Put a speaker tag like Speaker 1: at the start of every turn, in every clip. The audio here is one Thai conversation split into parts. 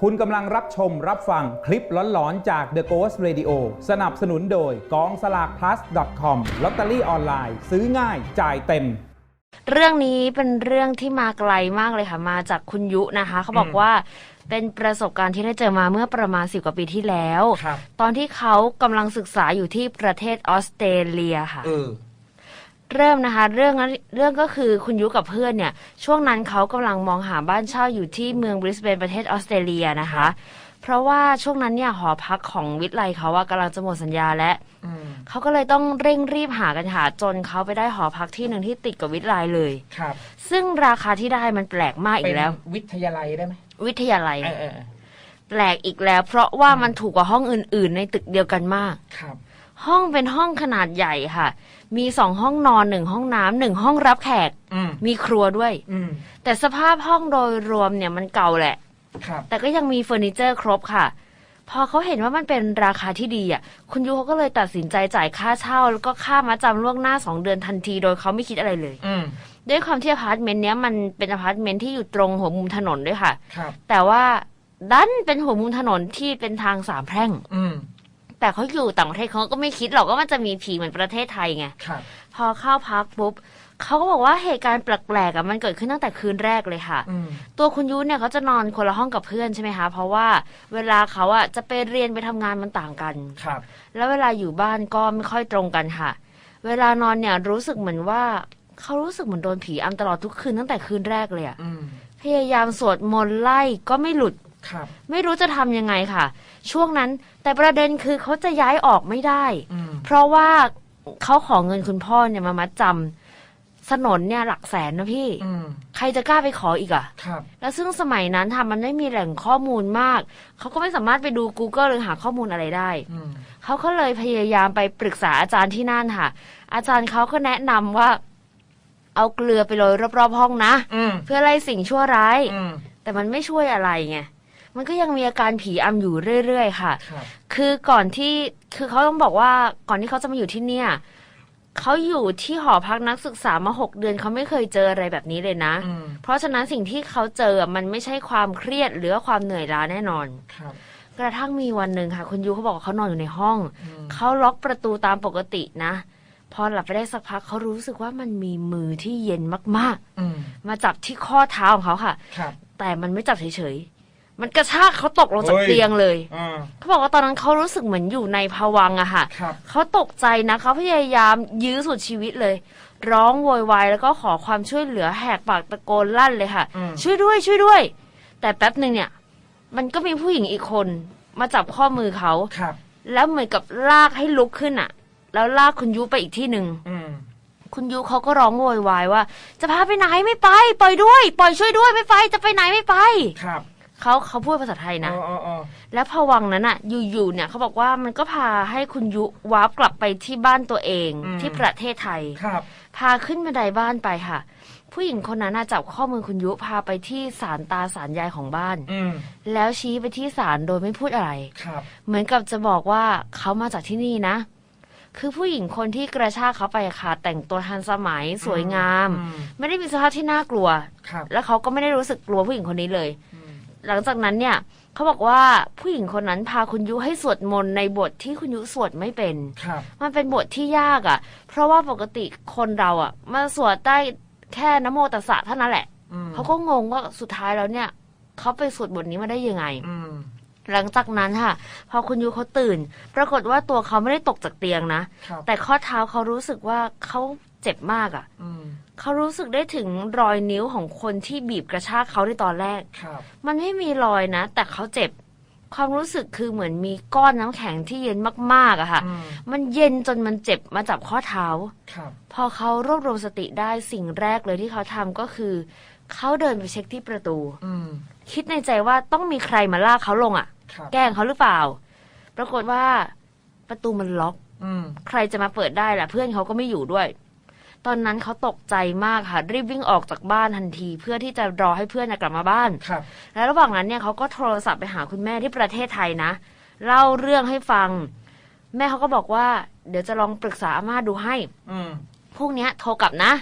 Speaker 1: คุณกำลังรับชมรับฟังคลิปหลอนๆ จาก The Ghost Radio สนับสนุนโดยกองสลาก plus com ลอตเตอรี่ออนไลน์ ซื้อง่ายจ่ายเต็ม
Speaker 2: เรื่องนี้เป็นเรื่องที่มาไกลมากเลยค่ะ มาจากคุณยุนะคะ เขาบอกว่าเป็นประสบการณ์ที่ได้เจอมาเมื่อประมาณสิบกว่าปีที่แล้ว
Speaker 3: ครับ
Speaker 2: ตอนที่เขากำลังศึกษาอยู่ที่ประเทศออสเตรเลียค่ะ
Speaker 3: เออ
Speaker 2: เริ่มนะคะเรื่องนั้นเรื่องก็คือคุณยุกับเพื่อนเนี่ย ช่วงนั้นเขากำลังมองหาบ้านเช่าอยู่ที่เมืองบริสเบนประเทศออสเตรเลียนะคะ เพราะว่าช่วงนั้นเนี่ยหอพักของวิทยาลัยเขาว่ากำลังจะหมดสัญญาและ
Speaker 3: อืม
Speaker 2: เขาก็เลยต้องเร่งรีบหากันหาจนเขาไปได้หอพักที่หนึ่งที่ติดกับวิทยาลัยเลย
Speaker 3: ครับ
Speaker 2: ซึ่งราคาที่ได้มันแปลกมากอี
Speaker 3: เป็
Speaker 2: ก
Speaker 3: น
Speaker 2: แล้ว
Speaker 3: วิทยาลัยได้ไหม
Speaker 2: วิทยาลัย
Speaker 3: เออเออเออ
Speaker 2: แปลกอีกแล้ว เพราะว่ามันถูกกว่าห้องอื่น ๆ ในตึกเดียวกันมาก
Speaker 3: ครับ
Speaker 2: ห้องเป็นห้องขนาดใหญ่ค่ะ มีสองห้องนอนหนึ่งห้องน้ำหนึ่งห้องรับแขก
Speaker 3: อืม
Speaker 2: มีครัวด้วย
Speaker 3: อืม
Speaker 2: แต่สภาพห้องโดยรวมเนี่ยมันเก่าแหละ
Speaker 3: ครับ
Speaker 2: แต่ก็ยังมีเฟอร์นิเจอร์ครบค่ะ พอเขาเห็นว่ามันเป็นราคาที่ดีอะ คุณยูเขาก็เลยตัดสินใจจ่ายค่าเช่า แล้วก็ค่ามาจำล่วงหน้าสองเดือนทันที โดยเขาไม่คิดอะไรเลย
Speaker 3: อืม
Speaker 2: ด้วยความที่อพาร์ตเมนต์เนี้ยมันเป็นอพาร์ตเมนต์ที่อยู่ตรงหัวมุมถนนด้วยค่ะ
Speaker 3: ครับ
Speaker 2: แต่ว่าดันเป็นหัวมุมถนนที่เป็นทางสามแพร่ง
Speaker 3: อืม
Speaker 2: แต่เขาอยู่ต่างประเทศเขาก็ไม่คิดหรอกว่ามันจะมีผีเหมือนประเทศไทยไง
Speaker 3: ครับ
Speaker 2: พอเข้าพักปุ๊บเขาก็บอกว่าเหตุการณ์แปลกๆอะมันเกิดขึ้นตั้งแต่คืนแรกเลยค่ะ
Speaker 3: อืม
Speaker 2: ตัวคุณยุเนี่ยเขาจะนอนคนละห้องกับเพื่อนใช่ไหมคะ เพราะว่าเวลาเขาอะจะไปเรียนไปทำงานมันต่างกัน
Speaker 3: ครับ
Speaker 2: แล้วเวลาอยู่บ้านก็ไม่ค่อยตรงกันค่ะ เวลานอนเนี่ยรู้สึกเหมือนว่าเขารู้สึกเหมือนโดนผีอำตลอดทุกคืนตั้งแต่คืนแรกเลยอะ
Speaker 3: อืม
Speaker 2: พยายามสวดมนต์ไล่ก็ไม่หลุด
Speaker 3: ครับ
Speaker 2: ไม่รู้จะทำยังไงค่ะ ช่วงนั้นแต่ประเด็นคือเขาจะย้ายออกไม่ได้
Speaker 3: อืม
Speaker 2: เพราะว่าเขาขอเงินคุณพ่อเนี่ยมามัดจำสนนเนี่ยหลักแสนนะพี่
Speaker 3: อืม
Speaker 2: ใครจะกล้าไปขออีกอะ
Speaker 3: ครับ
Speaker 2: แล้วซึ่งสมัยนั้นทำมันไม่มีแหล่งข้อมูลมาก เขาก็ไม่สามารถไปดู Google หรือหาข้อมูลอะไรได้
Speaker 3: อืม
Speaker 2: เขาก็เลยพยายามไปปรึกษาอาจารย์ที่นั่นค่ะ อาจารย์เขาก็แนะนำว่า เอาเกลือไปโรยรอบๆห้องนะ
Speaker 3: อืม
Speaker 2: เพื่อไล่สิ่งชั่วร้าย
Speaker 3: อืม
Speaker 2: แต่มันไม่ช่วยอะไรไง มันก็ยังมีอาการผีอำอยู่เรื่อยๆค่ะ
Speaker 3: ครับ
Speaker 2: คือก่อนที่คือเขาต้องบอกว่าก่อนที่เขาจะมาอยู่ที่เนี่ยเขาอยู่ที่หอพักนักศึกษามาหกเดือนเขาไม่เคยเจออะไรแบบนี้เลยนะ
Speaker 3: อืม
Speaker 2: เพราะฉะนั้นสิ่งที่เขาเจอมันไม่ใช่ความเครียดหรือว่าความเหนื่อยล้าแน่นอน
Speaker 3: ครับ
Speaker 2: กระทั่งมีวันหนึ่งค่ะ คุณยูเขาบอกว่าเขานอนอยู่ในห้อง
Speaker 3: อืม
Speaker 2: เขาล็อกประตูตามปกตินะ พอหลับไปได้สักพักเขารู้สึกว่ามันมีมือที่เย็นมาก
Speaker 3: อืม
Speaker 2: ๆ มาจับที่ข้อเท้าของเขาค่ะ
Speaker 3: ครับ
Speaker 2: แต่มันไม่จับเฉยๆ มันกระชากเขาตกลงจาก
Speaker 3: เฮ้ย
Speaker 2: เตียงเลย
Speaker 3: อ่า
Speaker 2: เขาบอกว่าตอนนั้นเขารู้สึกเหมือนอยู่ในภวังค์อะค่ะ
Speaker 3: ครับ
Speaker 2: เขาตกใจนะเขาพยายามยื้อสุดชีวิตเลย ร้องโวยวายแล้วก็ขอความช่วยเหลือแหกปากตะโกนลั่นเลยค่ะ
Speaker 3: อืม
Speaker 2: ช่วยด้วยช่วยด้วย แต่แป๊บหนึ่งเนี่ย มันก็มีผู้หญิงอีกคน มาจับข้อมือเขา
Speaker 3: ครับ
Speaker 2: แล้วเหมือนกับลากให้ลุกขึ้นอะแล้วลากคุณยุไปอีกที่หนึ่ง
Speaker 3: อืม
Speaker 2: คุณยุเขาก็ร้องโวยวายว่า จะพาไปไหนไม่ไป ปล่อยด้วย ปล่อยช่วยด้วยไม่ไป จะไปไหนไม่ไป
Speaker 3: ครับ
Speaker 2: เขาเขาพูดภาษาไทยนะ
Speaker 3: อ๋ออ๋ออ๋อ
Speaker 2: แล้วพวังค์นั้นอะอยู่ๆเนี่ยเขาบอกว่ามันก็พาให้คุณยุวาร์ปกลับไปที่บ้านตัวเองที่ประเทศไทย
Speaker 3: ครับ
Speaker 2: พาขึ้นบันไดบ้านไปค่ะ ผู้หญิงคนนั้นน่ะจับข้อมือคุณยุพาไปที่ศาลตาศาลยายของบ้าน
Speaker 3: อืม
Speaker 2: แล้วชี้ไปที่ศาลโดยไม่พูดอะไร
Speaker 3: ครับ
Speaker 2: เหมือนกับจะบอกว่าเขามาจากที่นี่นะ คือผู้หญิงคนที่กระชากเขาไปค่ะ แต่งตัวทันสมัยสวยงาม
Speaker 3: อืม
Speaker 2: ไม่ได้มีสภาพที่น่ากลัว
Speaker 3: ครับ
Speaker 2: แล้วเขาก็ไม่ได้รู้สึกกลัวผู้หญิงคนนี้เลย
Speaker 3: อืม
Speaker 2: หลังจากนั้นเนี่ยเขาบอกว่าผู้หญิงคนนั้นพาคุณยุให้สวดมนต์ในบทที่คุณยุสวดไม่เป็น
Speaker 3: ครับ
Speaker 2: มันเป็นบทที่ยากอะ่ะ เพราะว่าปกติคนเราอะ่ะมาสวดได้แค่นะโมตัสสะเท่านั้นแหละ
Speaker 3: อืม
Speaker 2: เขาก็งงว่าสุดท้ายแล้วเนี่ยเขาไปสวดบทนี้มาได้ยังไง
Speaker 3: อืม
Speaker 2: หลังจากนั้นค่ะ พอคุณยุเขาตื่น ปรากฏว่าตัวเขาไม่ได้ตกจากเตียงนะ
Speaker 3: ครับ
Speaker 2: แต่ข้อเท้าเขารู้สึกว่าเขาเจ็บมากอะ่ะ
Speaker 3: อืม
Speaker 2: เขารู้สึกได้ถึงรอยนิ้วของคนที่บีบกระชากเขาในตอนแรก
Speaker 3: ครับ
Speaker 2: มันไม่มีรอยนะ แต่เขาเจ็บ ความรู้สึกคือเหมือนมีก้อนน้ำแข็งที่เย็นมากๆอะค่ะ
Speaker 3: อืม
Speaker 2: มันเย็นจนมันเจ็บมาจับข้อเท้า
Speaker 3: ครับ
Speaker 2: พอเขารวบรวมสติได้สิ่งแรกเลยที่เขาทำก็คือ เขาเดินไปเช็คที่ประตู
Speaker 3: อืม
Speaker 2: คิดในใจว่าต้องมีใครมาลากเขาลงอะ่ะ
Speaker 3: ครับ
Speaker 2: แกล้งเขาหรือเปล่า ปรากฏว่าประตูมันล็อก
Speaker 3: อืม
Speaker 2: ใครจะมาเปิดได้ล่ะ เพื่อนเขาก็ไม่อยู่ด้วย ตอนนั้นเขาตกใจมากค่ะ รีบวิ่งออกจากบ้านทันที เพื่อที่จะรอให้เพื่อนน่ะกลับมาบ้าน
Speaker 3: ครับ
Speaker 2: แล้วระหว่างนั้นเนี่ยเขาก็โทรศัพท์ไปหาคุณแม่ที่ประเทศไทยนะ เล่าเรื่องให้ฟัง แม่เขาก็บอกว่า เดี๋ยวจะลองปรึกษาอาม่าดูให้
Speaker 3: อืม
Speaker 2: พรุ่งเนี้ยโทรกลับนะ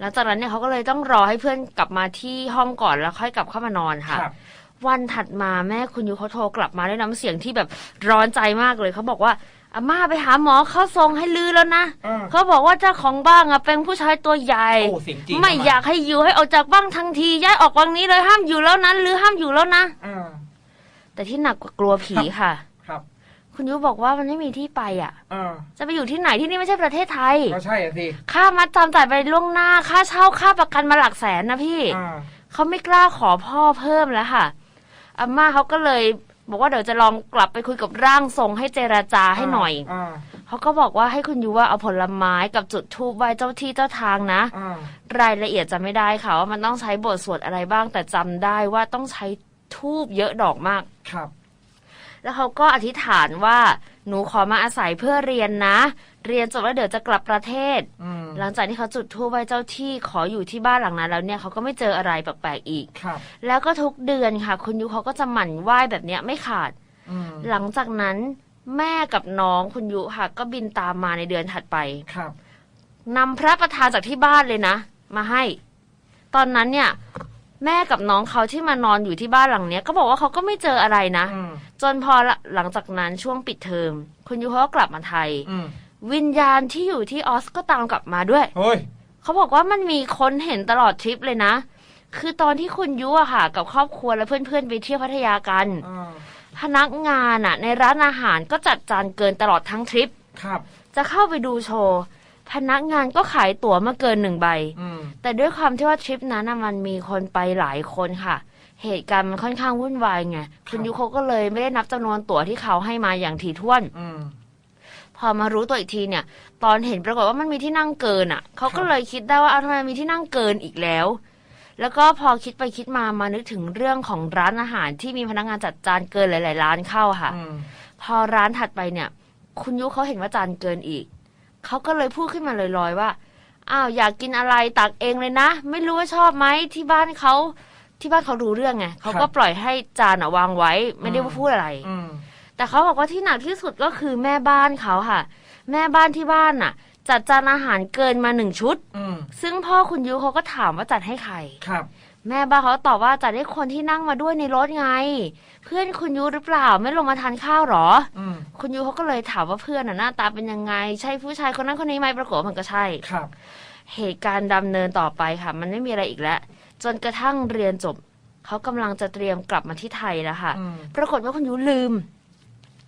Speaker 2: หลังจากนั้นเนี่ยเขาก็เลยต้องรอให้เพื่อนกลับมาที่ห้องก่อนแล้วค่อยกลับเข้ามานอนค่ะ
Speaker 3: ครับ
Speaker 2: วันถัดมาแม่คุณยูเขาโทรกลับมาด้วยน้ำเสียงที่แบบร้อนใจมากเลยเขาบอกว่า อาม่าไปหาหมอเข้าทรงให้ลือแล้วนะ
Speaker 3: อ่า
Speaker 2: เขาบอกว่าเจ้าของบ้านอะเป็นผู้ชายตัวใหญ่
Speaker 3: โอ้เสียงจริง
Speaker 2: ไม่อยากให้อยู่ให้ออกจากบ้านทันทีย้ายออกวังนี้เลยห้ามอยู่แล้วนั้นหรือห้ามอยู่แล้วนะ
Speaker 3: อ่า
Speaker 2: แต่ที่หนักกว่ากลัวผีค่ะ
Speaker 3: ครับ
Speaker 2: คุณยุบอกว่ามันไม่มีที่ไปอะ
Speaker 3: อ่า
Speaker 2: จะไปอยู่ที่ไหนที่นี่ไม่ใช่ประเทศไทย
Speaker 3: ก็ใช่อะสิ
Speaker 2: ค่ามัดจำจ่ายไปล่วงหน้าค่าเช่าค่าประกันมาหลักแสนนะพี่
Speaker 3: อ่า
Speaker 2: เขาไม่กล้าขอพ่อเพิ่มแล้วค่ะอาม่าเขาก็เลย บอกว่าเดี๋ยวจะลองกลับไปคุยกับร่างทรงให้เจราจาให้หน่อย
Speaker 3: อ่า
Speaker 2: เขาก็บอกว่าให้คุณยูว่าเอาผลไม้กับจุดธูปไหว้เจ้าที่เจ้าทางนะ
Speaker 3: อ่า
Speaker 2: รายละเอียดจะไม่ได้ค่ะว่ามันต้องใช้บทสวดอะไรบ้าง แต่จำได้ว่าต้องใช้ทูบเยอะดอกมาก
Speaker 3: ครับ
Speaker 2: แล้วเขาก็อธิษฐานว่าหนูขอมาอาศัยเพื่อเรียนนะ เรียนจบแล้วเดี๋ยวจะกลับประเทศ
Speaker 3: อืม
Speaker 2: หลังจากที่เขาจุดธูปไหว้เจ้าที่ขออยู่ที่บ้านหลังนั้น แล้วเนี่ยเขาก็ไม่เจออะไรแปลกๆอีก
Speaker 3: ครับ
Speaker 2: แล้วก็ทุกเดือนค่ะ คุณยุเขาก็จะหมั่นไหว้แบบเนี้ยไม่ขาด
Speaker 3: อืม
Speaker 2: หลังจากนั้นแม่กับน้องคุณยุค่ะ ก็บินตามมาในเดือนถัดไป
Speaker 3: ครับ
Speaker 2: นำพระประธานจากที่บ้านเลยนะ มาให้ ตอนนั้นเนี่ย แม่กับน้องเขาที่มานอนอยู่ที่บ้านหลังเนี้ย ก็บอกว่าเขาก็ไม่เจออะไรนะ
Speaker 3: อืม
Speaker 2: จนพอละหลังจากนั้นช่วงปิดเทอม คุณยุเขาก็กลับมาไทย
Speaker 3: อืม
Speaker 2: วิญญาณที่อยู่ที่ออสก็ตามกลับมาด้วย
Speaker 3: เฮ้ย
Speaker 2: เขาบอกว่ามันมีคนเห็นตลอดทริปเลยนะ คือตอนที่คุณยุอะค่ะ กับครอบครัวและเพื่อนๆไปเที่ยวพัทยากัน
Speaker 3: อ่า
Speaker 2: พนักงานอะในร้านอาหารก็จัดจานเกินตลอดทั้งทริป
Speaker 3: ครับ
Speaker 2: จะเข้าไปดูโชว์พนักงานก็ขายตั๋วมาเกินหนึ่งใบ
Speaker 3: อืม
Speaker 2: แต่ด้วยความที่ว่าทริปนั้นน่ะมันมีคนไปหลายคนค่ะ เหตุการณ์มันค่อนข้างวุ่นวายไง คุณยุเขาก็เลยไม่ได้นับจำนวนตั๋วที่เขาให้มาอย่างถี่ถ้วน
Speaker 3: อืม
Speaker 2: พอมารู้ตัวอีกทีเนี่ย ตอนเห็นปรากฏว่ามันมีที่นั่งเกินอะเขาก็เลยคิดได้ว่าเอาทำไมมีที่นั่งเกินอีกแล้ว แล้วก็พอคิดไปคิดมามานึกถึงเรื่องของร้านอาหารที่มีพนักงานจัดจานเกินหลาย ๆ ร้านเข้าค่ะ
Speaker 3: อืม
Speaker 2: พอร้านถัดไปเนี่ย คุณยุเขาเห็นว่าจานเกินอีกเขาก็เลยพูดขึ้นมาลอยๆว่าอ้าวอยากกินอะไรตักเองเลยนะ ไม่รู้ว่าชอบไหมที่บ้านเขาที่บ้านเขารู้เรื่องไงเขาก็ปล่อยให้จานอะวางไว้ ไม่ได้ว่าพูดอะไร
Speaker 3: อืม
Speaker 2: แต่เขาบอกว่าที่หนักที่สุดก็คือแม่บ้านเขาค่ะ แม่บ้านที่บ้านน่ะ จัดจานอาหารเกินมาหนึ่งชุด
Speaker 3: อืม
Speaker 2: ซึ่งพ่อคุณยุเขาก็ถามว่าจัดให้ใคร
Speaker 3: ครับ
Speaker 2: แม่บ้านเขาตอบว่าจัดให้คนที่นั่งมาด้วยในรถไง เพื่อนคุณยุหรือเปล่าไม่ลงมาทานข้าวหรอ
Speaker 3: อืม
Speaker 2: คุณยูเขาก็เลยถามว่าเพื่อนน่ะหน้าตาเป็นยังไง ใช่ผู้ชายคนนั้นคนนี้ไหมปรากฏว่ามันก็ใช่
Speaker 3: ครับ
Speaker 2: เหตุการณ์ดำเนินต่อไปค่ะ มันไม่มีอะไรอีกแล้วจนกระทั่งเรียนจบเขากำลังจะเตรียมกลับมาที่ไทยแล้วค่ะ
Speaker 3: อืม
Speaker 2: ปรากฏว่าคุณยูลืม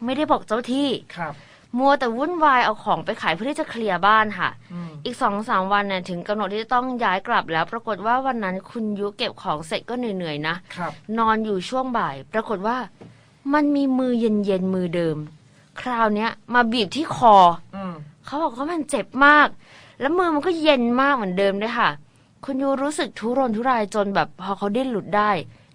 Speaker 2: ไม่ได้บอกเจ้าที่
Speaker 3: ครับ
Speaker 2: มัวแต่วุ่นวายเอาของไปขายเพื่อที่จะเคลียร์บ้านค่ะ
Speaker 3: อืม
Speaker 2: อีกสองสามวันเนี่ยถึงกำหนดที่จะต้องย้ายกลับแล้ว ปรากฏว่าวันนั้นคุณยุเก็บของเสร็จก็เหนื่อยๆนะ
Speaker 3: ครับ
Speaker 2: นอนอยู่ช่วงบ่าย ปรากฏว่ามันมีมือเย็นๆมือเดิม คราวเนี้ยมาบีบที่คอ
Speaker 3: อืม
Speaker 2: เขาบอกว่ามันเจ็บมาก แล้วมือมันก็เย็นมากเหมือนเดิมด้วยค่ะ คุณยูรู้สึกทุรนทุรายจนแบบพอเขาดิ้นหลุดได้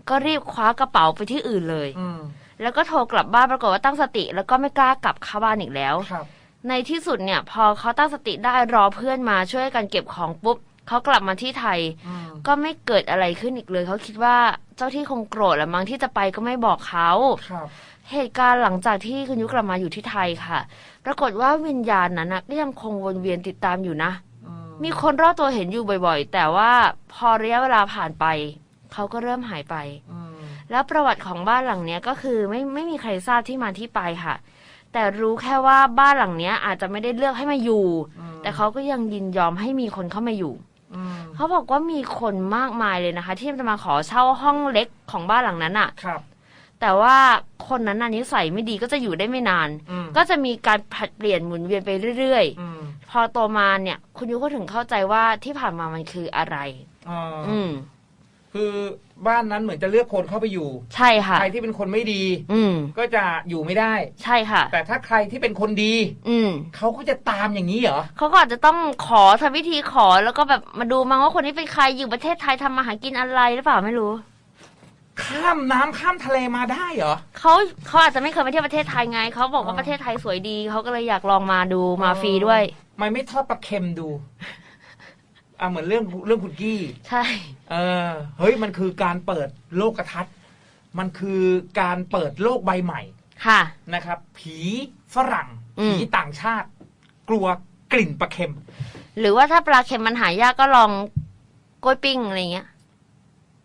Speaker 2: ก็รีบคว้ากระเป๋าไปที่อื่นเลย
Speaker 3: อืม
Speaker 2: แล้วก็โทรกลับบ้านปรากฏว่าตั้งสติ แล้วก็ไม่กล้ากลับเข้าบ้านอีกแล้ว
Speaker 3: ครับ
Speaker 2: ในที่สุดเนี่ยพอเขาตั้งสติได้รอเพื่อนมาช่วยกันเก็บของปุ๊บเขากลับมาที่ไทย
Speaker 3: อืม
Speaker 2: ก็ไม่เกิดอะไรขึ้นอีกเลย เขาคิดว่าเจ้าที่คงโกรธแหละมั้งที่จะไปก็ไม่บอกเขา
Speaker 3: ครับ
Speaker 2: เหตุการณ์หลังจากที่คุณยุกลับมาอยู่ที่ไทยค่ะ ปรากฏว่าวิญญาณนั้นนะก็ยังคงวนเวียนติดตามอยู่นะ
Speaker 3: อืม
Speaker 2: มีคนรอบตัวเห็นอยู่บ่อยๆ แต่ว่าพอระยะเวลาผ่านไป เขาก็เริ่มหายไป
Speaker 3: อืม
Speaker 2: แล้วประวัติของบ้านหลังเนี้ยก็คือไม่ไม่มีใครทราบที่มาที่ไปค่ะ แต่รู้แค่ว่าบ้านหลังเนี้ยอาจจะไม่ได้เลือกให้มาอยู่
Speaker 3: อืม
Speaker 2: แต่เขาก็ยังยินยอมให้มีคนเข้ามาอยู่
Speaker 3: อืม
Speaker 2: เขาบอกว่ามีคนมากมายเลยนะคะ ที่จะมาขอเช่าห้องเล็กของบ้านหลังนั้นอะ
Speaker 3: ครับ
Speaker 2: แต่ว่าคนนั้นน่ะนิสัยไม่ดีก็จะอยู่ได้ไม่นาน
Speaker 3: อืม
Speaker 2: ก็จะมีการผลัดเปลี่ยนหมุนเวียนไปเรื่อย
Speaker 3: อืม
Speaker 2: ๆพอโตมาเนี่ย คุณยุก็ถึงเข้าใจว่าที่ผ่านมามันคืออะไร
Speaker 3: อ่า
Speaker 2: อืม
Speaker 3: คือ บ้านนั้นเหมือนจะเลือกคนเข้าไปอยู่
Speaker 2: ใช่ค่ะ
Speaker 3: ใครที่เป็นคนไม่ดี
Speaker 2: อืม
Speaker 3: ก็จะอยู่ไม่ได้
Speaker 2: ใช่ค่ะ
Speaker 3: แต่ถ้าใครที่เป็นคนดี
Speaker 2: อืม
Speaker 3: เขาก็จะตามอย่างนี้เหรอ
Speaker 2: เขาก็อาจจะต้องขอทำพิธีขอแล้วก็แบบมาดูมั้งว่าคนนี้เป็นใครอยู่ประเทศไทยทำมาหากินอะไรหรือเปล่าไม่รู้
Speaker 3: ข้ามน้ำข้ามทะเลมาได้เหรอ
Speaker 2: เขาเขาอาจจะไม่เคยไปเที่ยวประเทศไทยไงเขาบอกว่า
Speaker 3: อ๋อ
Speaker 2: ประเทศไทยสวยดีเขาก็เลยอยากลองมาดูมาฟรีด้วย
Speaker 3: ไม่ไม่ทอดปลาเค็มดู อะเหมือนเรื่องเรื่องคุณกี้
Speaker 2: ใช่
Speaker 3: เออเฮ้ยมันคือการเปิดโลกทัศน์มันคือการเปิดโลกใบใหม่
Speaker 2: ค่ะ
Speaker 3: นะครับ ผีฝรั่ง
Speaker 2: อืม
Speaker 3: ผีต่างชาติ กลัวกลิ่นปลาเค็ม
Speaker 2: หรือว่าถ้าปลาเค็มมันหายากก็ลองกล้วยปิ้งอะไรเงี้ย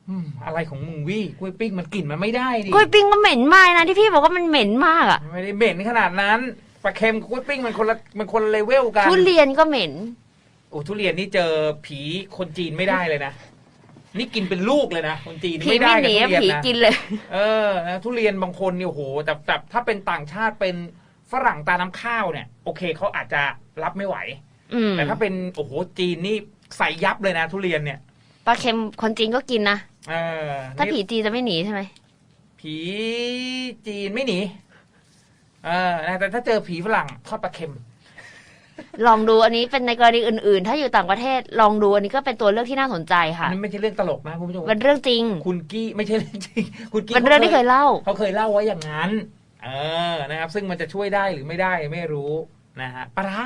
Speaker 3: อืมอะไรของมึงวี่กล้วยปิ้งมันกลิ่นมันไม่ได้ดิ
Speaker 2: กล้วยปิ้งก็เหม็นมากนะที่พี่บอกว่ามันเหม็นมากอะ
Speaker 3: ไม่ได้เหม็นขนาดนั้นปลาเค็มกับกล้วยปิ้งมันคนละมันคนละเลเวลกัน
Speaker 2: ทุเรียนก็เหม็น
Speaker 3: โอ้ทุเรียนนี่เจอผีคนจีนไม่ได้เลยนะ นี่กินเป็นลูกเลยนะ คนจีน
Speaker 2: ผี
Speaker 3: ไม่ได้
Speaker 2: ไม่ห
Speaker 3: กับ
Speaker 2: นี
Speaker 3: ทุเรียน
Speaker 2: ผี
Speaker 3: นะ
Speaker 2: กินเลย
Speaker 3: เออนะทุเรียนบางคนเนี่ยโอ้โหแต่แต่ถ้าเป็นต่างชาติเป็นฝรั่งตาน้ำข้าวเนี่ย โอเคเขาอาจจะรับไม่ไหว
Speaker 2: อืม
Speaker 3: แต่ถ้าเป็นโอ้โหจีนนี่ใส่ยับเลยนะ ทุเรียนเนี่ย
Speaker 2: ปลาเค็มคนจีนก็กินนะ
Speaker 3: เออ
Speaker 2: ถ้า
Speaker 3: นี่
Speaker 2: ผีจีนจะไม่หนีใช่ไหม
Speaker 3: ผีจีนไม่หนี เออนะแต่ถ้าเจอผีฝรั่งทอดปลาเค็ม
Speaker 2: ลองดูอันนี้เป็นในกรณีอื่นๆ ถ้าอยู่ต่างประเทศลองดูอันนี้ก็เป็นตัวเลือกที่น่าสนใจ
Speaker 3: อั
Speaker 2: ค่ะ
Speaker 3: นนี้ไม่ใช่เรื่องตลกนะคุณผู้ชม
Speaker 2: เป็นเรื่องจริง
Speaker 3: คุณกี้ไม่ใช่เรื่องจริงคุณกี้
Speaker 2: เป็นเรื่องที่เคยเล่า
Speaker 3: เขาเคยเล่าไว้อย่างนั้น เออนะครับ ซึ่งมันจะช่วยได้หรือไม่ได้ไม่รู้นะฮะปลาร้า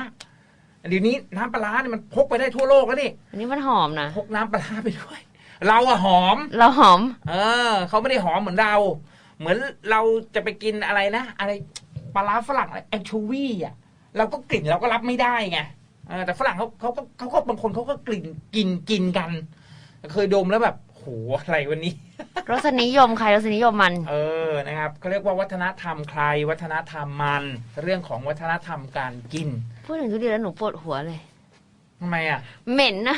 Speaker 3: เดี๋ยวนี้น้ำปลาร้าเนี่ยมันพกไปได้ทั่วโลกแล้วนี่
Speaker 2: อันนี้มันหอมนะ
Speaker 3: พกน้ำปลาร้าไปด้วย เราอะหอม
Speaker 2: เราหอม
Speaker 3: เออเขาไม่ได้หอมเหมือนเรา เหมือนเราจะไปกินอะไรนะ อะไรปลาร้าฝรั่งอะไรแอนชูวีอะ เราก็กลิ่นเราก็รับไม่ได้ไงเออแต่ฝรั่งเขาเขาก็เขาก็บางคนเขาก็กลิ่นกินกินกัน เคยดมแล้วแบบโหอะไรวันนี้
Speaker 2: รสนิยมใครรสนิยมมัน
Speaker 3: เออนะครับเขาเรียกว่าวัฒนธรรมใคร วัฒนธรรมมัน เรื่องของวัฒนธรรมการกิน
Speaker 2: พูดถึงทุเรียนแล้วหนูปวดหัวเลย
Speaker 3: ทำไมอะ
Speaker 2: เหม็นนะ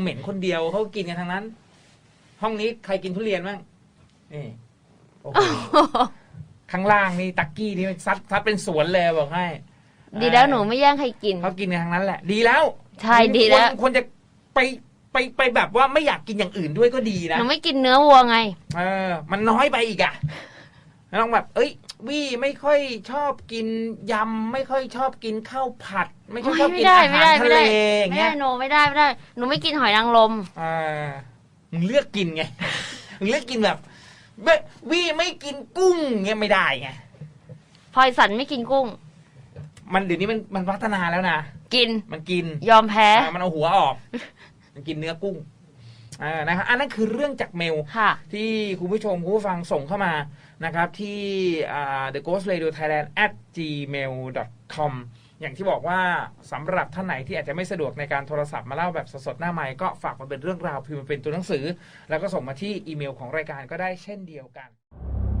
Speaker 3: เหม็นคนเดียวเขากินกันทั้งนั้น ห้องนี้ใครกินทุเรียนบ้างนี่โอ้โหข้างล่างนี่ตักกี้นี่ซัดซัดเป็นสวนเลยบอกให้
Speaker 2: ดีแล้วหนูไม่แย่งใครกิน
Speaker 3: เขากินกันทั้งนั้นแหละ ดีแล้ว
Speaker 2: ใช่ดีแล้ว
Speaker 3: ควรควรจะไปไปไปแบบว่าไม่อยากกินอย่างอื่นด้วยก็ดี
Speaker 2: ห
Speaker 3: นะ
Speaker 2: นูไม่กินเนื้อวัวไง
Speaker 3: เออ มันน้อยไปอีกอะต้องแบบ เอ้ย วี่ไม่ค่อยชอบกินยำไม่ค่อยชอบกินข้าวผัด ไม่ค่อยชอบ
Speaker 2: ไม่
Speaker 3: กิน
Speaker 2: ได้
Speaker 3: อา
Speaker 2: ไม่
Speaker 3: หาร
Speaker 2: ได้
Speaker 3: ทะ
Speaker 2: ไม่
Speaker 3: เล
Speaker 2: ได้
Speaker 3: อย่าง
Speaker 2: ไม่
Speaker 3: เงี้
Speaker 2: ได้
Speaker 3: ย
Speaker 2: หนูไม่ได้ไม่ได้หนูไม่กินหอยนางรม
Speaker 3: อ่ามึงเลือกกินไงมึงเลือกกินแบบเว้ยวี่ไม่กินกุ้งเงี้ยไม่ได้ไง
Speaker 2: พลอยสันไม่กินกุ้ง
Speaker 3: มันเดี๋ยวนี้มันมันพัฒนาแล้วนะ
Speaker 2: กิน
Speaker 3: มันกิน
Speaker 2: ยอมแพ้
Speaker 3: อ่ามันเอาหัวออก มันกินเนื้อกุ้งอ่านะครับอันนั้นคือเรื่องจากเมล
Speaker 2: ค่ะ
Speaker 3: ที่คุณผู้ชมคุณผู้ฟังส่งเข้ามานะครับ ที่อ่า the ghost radio thailand at gmail com อย่างที่บอกว่าสำหรับท่านไหนที่อาจจะไม่สะดวกในการโทรศัพท์มาเล่าแบบสดๆหน้าไมค์ก็ฝากมาเป็นเรื่องราวพิมพ์มาเป็นตัวหนังสือ แล้วก็ส่งมาที่อีเมลของรายการก็ได้เช่นเดียวกัน